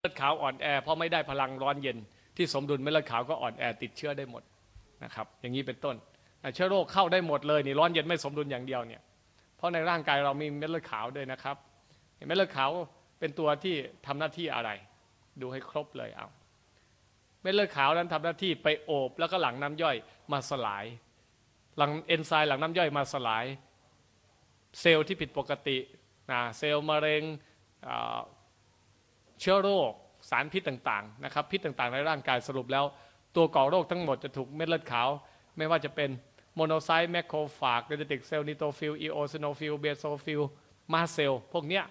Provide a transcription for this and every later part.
เลือดขาวอ่อนแอเพราะไม่ได้พลังร้อนเย็น ที่สมดุลเม็ดเลือดขาวก็อ่อนแอติดเชื้อได้หมดนะครับอย่างนี้เป็นต้นเชื้อโรคเข้าได้หมดเลยนี่ร้อนเย็นไม่สมดุลอย่างเดียวเนี่ยเพราะในร่างกายเรามีเม็ดเลือดขาวด้วยนะครับเม็ดเลือดขาวเป็นตัวที่ทำหน้าที่อะไร ดูให้ครบเลยเอาเม็ดเลือดขาวนั้นทำหน้าที่ไปโอบแล้วก็หลังน้ำย่อยมาสลายหลังเอนไซม์หลังน้ำย่อยมาสลาย เซลล์ที่ผิดปกตินะเซลล์มะเร็ง เชื้อโรคสารพิษต่างๆนะครับพิษต่างๆในร่างกายสรุปแล้ว ตัวก่อโรคทั้งหมดจะถูกเม็ดเลือดขาว ไม่ว่าจะเป็นโมโนไซต์แมคโครฟากเดนติกเซลล์นิโตฟิลอีโอซิโนฟิลเบโซฟิลมาเซลพวกเนี้ย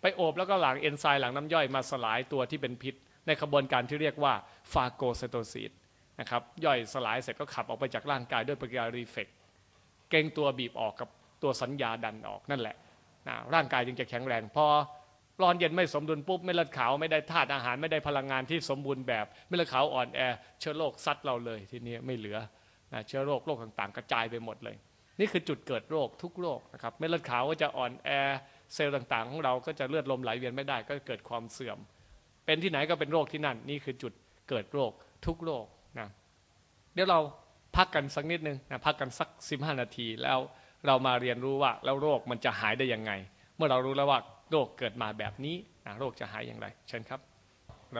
ไปโอบแล้วก็หลังเอนไซม์หลังน้ำย่อยมาสลายตัวที่เป็นพิษ ในกระบวนการที่เรียกว่าฟาโกไซโตซิสนะครับย่อยสลายเสร็จก็ขับออกไปจากร่างกายด้วยปฏิกิริยารีเฟกเก่งตัวบีบออกกับตัวสัญญาดันออกนั่นแหละนะร่างกายจึงจะแข็งแรงพอ ร้อนเย็นไม่สมดุลปุ๊บไม่เลือดขาวไม่ได้ธาตุอาหารไม่ได้พลังงานที่สมบูรณ์แบบไม่เลือดขาวอ่อนแอเชื้อโรคซัดเราเลยทีนี้ไม่เหลือนะเชื้อโรคโรคต่างๆ กระจายไปหมดเลย นี่คือจุดเกิดโรคทุกโรคนะครับไม่เลือดขาวก็จะอ่อนแอเซลล์ต่างๆ ของเราก็จะเลือดลมไหลเวียนไม่ได้ก็เกิดความเสื่อม เป็นที่ไหนก็เป็นโรคที่นั่น นี่คือจุดเกิดโรคทุกโรคนะเดี๋ยวเราพักกันสักนิดนึงนะพักกันสัก 15 นาทีแล้วเรามาเรียนรู้ว่าแล้วโรคมันจะหายได้ยังไง เมื่อเรารู้แล้วว่า โรคเกิดมาแบบนี้โรคจะหายอย่างไร เชิญครับ